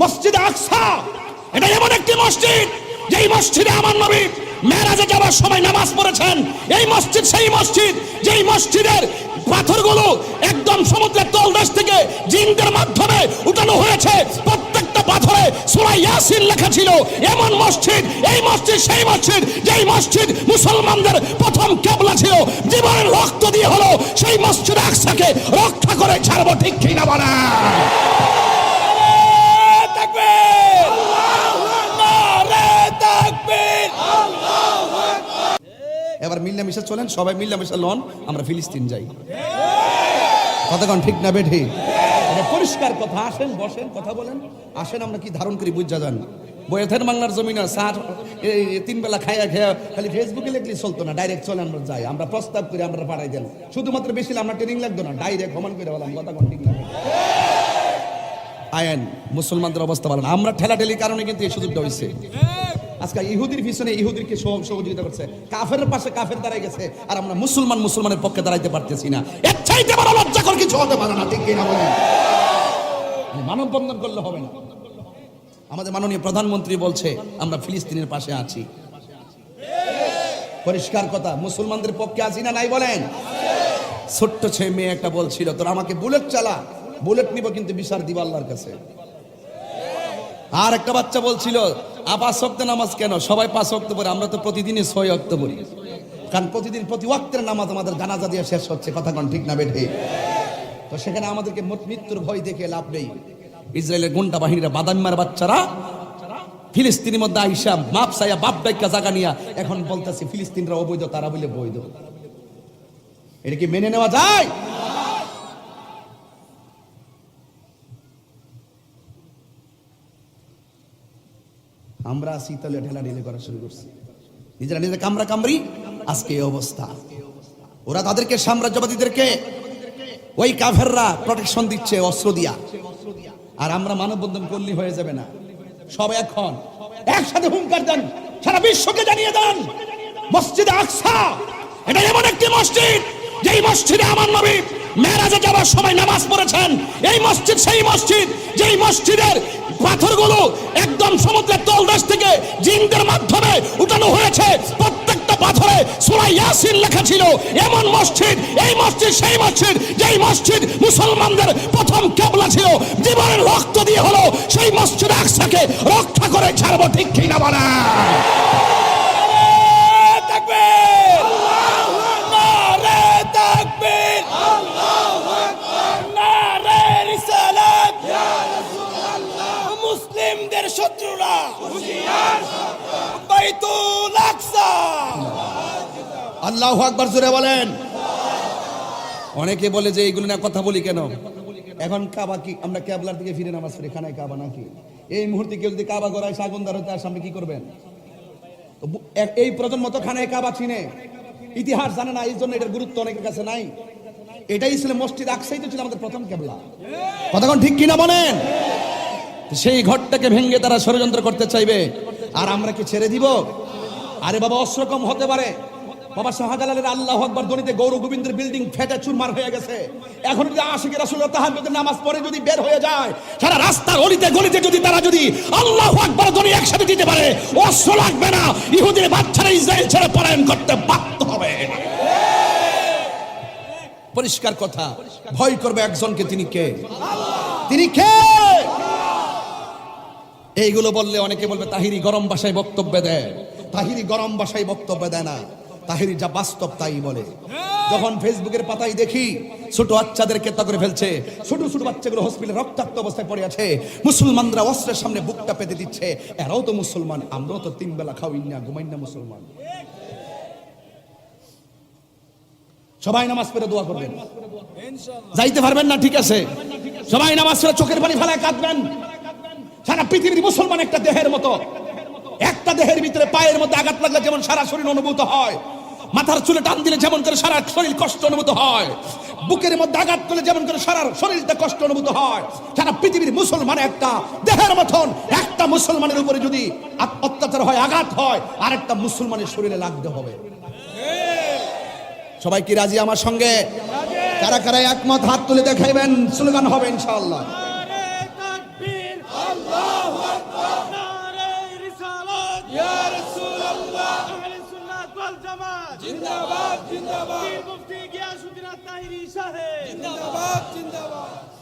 মসজিদে আকসা। এটা এমন একটি মসজিদ, যেই মসজিদে আমার নবী মেরাজে যাওয়ার সময় নামাজ পড়েছেন। এই মসজিদ সেই মসজিদ, যেই মসজিদের পাথরগুলো একদম সমুদ্রের তলদেশ থেকে জিনদের মাধ্যমে উঠানো হয়েছে। প্রত্যেকটা পাথরে সূরা ইয়াসিন লেখা ছিল, এমন মসজিদ, এই মসজিদ সেই মসজিদ, যেই মসজিদ মুসলমানদের প্রথম কেবলা ছিল। জীবনের রক্ত দিয়ে হলো সেই মসজিদ আকসাকে রক্ষা করে ছাড়বো ঠিক কিনা বলা মিল্লামিশা চলেন, সবাই মিল্লামিশা লন আমরা ফিলিস্তিন যাই। কতক্ষণ ঠিক না বেঠি? পরিষ্কার কথা, আসেন, বসেন, কথা বলেন। আসেন, আমরা কি ধারণ করি, বুঝা যান। বয়েথের বাংলার জমিন এই তিন বেলা খাইয়া খেয়া, খালি ফেসবুকে লিখলে চলতো না ডাইরেক্ট চলে আমরা যাই। আমরা প্রস্তাব করে, আমরা পাঠাই দেন শুধুমাত্র বেশি আমরা ট্রেনিং লাগতো না ডাইরেক্ট সমান করে বললাম, কথা কোন ঠিক না আয়েন, মুসলমানদের অবস্থা ভালো না। আমরা ঠেলাঠেলির কারণে কিন্তু এই সুযোগটা হয়েছে আজকে ইহুদির পিছনে ইহুদিরকে সহযোগিতা করছে। কাফের পাশে কাফের দাঁড়ায় গেছে, আর আমরা মুসলমান মুসলমানের পক্ষে দাঁড়াইতে পারতেছি না। এর চাইতে বড় লজ্জাকর কিছু হতে পারে না, ঠিক কিনা বলেন? মানব বন্ধন করলে হবে না। আমাদের মাননীয় প্রধানমন্ত্রী বলছে, আমরা ফিলিস্তিনের পাশে আছি। পরিষ্কার কথা, মুসলমানদের পক্ষে আছি না নাই বলেন? ছোট্ট ছেলে মেয়ে একটা বলছিল, তোর আমাকে বুলেট চালা, বুলেট নিব কিন্তু বিচার দিব আল্লাহর কাছে। আর একটা বাচ্চা বলছিল আপা শক্ত নামাজ কেন? সবাই পাঁচ অক্ত পড়ে, আমরা তো প্রতিদিনই ছয় অক্ত পড়ি। কারণ প্রতিদিন প্রতি ওয়াক্তের নামাজ আমাদের জানাজা দিয়ে শেষ হচ্ছে, কথা কোন ঠিক না বেঠে? তো সেখানে আমাদেরকে মৃত্যুর ভয় দেখে লাভ নেই। ইসরায়েলের গুন্ডা বাহিনীরা, বাদাম্মার বাচ্চারা, ফিলিস্তিনের মধ্যে আইসা মাপ সাইয়া বাপ ডাইকা জায়গা নিয়া, এখন বলতেছে, ফিলিস্তিনরা অবৈধ, তারা বলে বৈধ। এটা কি মেনে নেওয়া যায়? আমরা আসি তাহলে ঢেলা ঢেলে করা শুরু করছি। নিজেরা নিজের কামরা কামড়ি আজকে এই অবস্থা। ওরা তাদেরকে, সাম্রাজ্যবাদীদেরকে, ওই কাফেররা প্রোটেকশন দিচ্ছে, অস্ত্র দিয়া। আর আমরা মানববন্ধন করলে হয়ে যাবে না। সব এখন। একসাথে হুঙ্কার দেন, সারা বিশ্বকে জানিয়ে দেন, মসজিদে আকসা। এটা এমন একটি মসজিদ, যেই মসজিদে আমার নবী মেরাজে যাওয়ার সময় নামাজ পড়েছেন। এই মসজিদ সেই মসজিদ, যেই মসজিদের পাথরগুলো একদম সমুদ্রের তলদেশ থেকে জিনদের মাধ্যমে উঠানো হয়েছে। প্রত্যেকটা পাথরে সূরা ইয়াসিন লেখা ছিল, এমন মসজিদ, এই মসজিদ সেই মসজিদ, যেই মসজিদ মুসলমানদের প্রথম কেবলা ছিল। জীবনের রক্ত দিয়ে হলো সেই মসজিদ আকসাকে রক্ষা করে ছাড়বো ঠিক কিনা বলা আল্লাহ বলেন। অনেকে বলে যে এইগুলো না কথা বলি কেন? এখন কাবা কি? আমরা দিকে ফিরে নামাজ পড়ি, খানায় কাবা নাকি? এই মুহূর্তে কেউ যদি কাবা গড়ায় সাগন্দার হতে আর সামনে কি করবেন? এই প্রজন্ম তো খানায় কাবা চিনে। ইতিহাস জানে না, এই জন্য এটার গুরুত্ব অনেকের কাছে নাই। এটাই ছিল মসজিদ আকসাই তো ছিল আমাদের প্রথম কেবলা কতক্ষণ ঠিক কিনা বলেন? সেই ঘরটাকে ভেঙে তারা ষড়যন্ত্র করতে চাইবে। আর আমরা কি ছেড়ে দিব? আরে বাবা, অস্ত্র হতে পারে। বাবা, শাহজালালের আল্লাহ আকবর দনিতে গৌর গোবিন্দের বিল্ডিং ফেটে চুরমার হয়ে গেছে। এখন যদি আশিকের রাসূল তাহাজ্জুদের নামাজ পড়ে যদি বের হয়ে যায়, সারা রাস্তার অলিতে গলিতে যদি তারা যদি আল্লাহ আকবর ধ্বনি একসাথে দিতে পারে, অস্ত্র লাগবে না। ইহুদির বাচ্চারা ইসরায়েল ছেড়ে পলায়ন করতে বাধ্য হবে। পরিষ্কার কথা, ভয় করবে একজনকে, তিনি কে? তিনি কে? এইগুলো বললে অনেকে বলবে, তাহিরি গরম ভাষায় বক্তব্য দেয়। তাহিরি গরম ভাষায় বক্তব্য দেয় না। তাহিরি যা বাস্তব তাই বলে। যখন ফেসবুকের পাতায় দেখি, ছোট বাচ্চাদের কেতা করে ফেলছে, ছোট ছোট বাচ্চাগুলো হসপিটালে রক্তাক্ত অবস্থায় পড়ে আছে, মুসলমানরা অস্ত্রের সামনে বুকটা পেতে দিচ্ছে, এরাও তো মুসলমান, আমরাও তো তিন বেলা খাওয়াই না, ঘুমাই না মুসলমান। সবাই নামাজ পড়ে দোয়া করবেন। যাইতে পারবেন না, ঠিক আছে। সবাই নামাজ পড়ে চোখের পানি ফেলায় কাঁদবেন। সারা পৃথিবীর মুসলমান একটা দেহের মতো। একটা দেহের ভিতরে পায়ের মধ্যে আঘাত লাগলে যেমন সারা শরীর অনুভূত হয়, মাথার চুলে টান দিলে যেমন করে সারা শরীর কষ্ট অনুভূত হয়, বুকের মধ্যে আঘাত করলে যেমন করে সারা শরীরটা কষ্ট অনুভূত হয়। সারা পৃথিবীর মুসলমান একটা দেহের মতন, একটা মুসলমানের উপরে যদি অত্যাচার হয়, আঘাত হয় আর একটা মুসলমানের শরীরে লাগতে হবে। সবাই কি রাজি আমার সঙ্গে? কারা কারা একমত? হাত তুলে দেখাইবেন, স্লোগান হবে ইনশাআল্লাহ। জিন্দাবাদ। জিন্দাবাদ পীর মুফতি গিয়াসউদ্দিন আত-তাহিরি সাহেব। জিন্দাবাদ জিন্দাবাদ।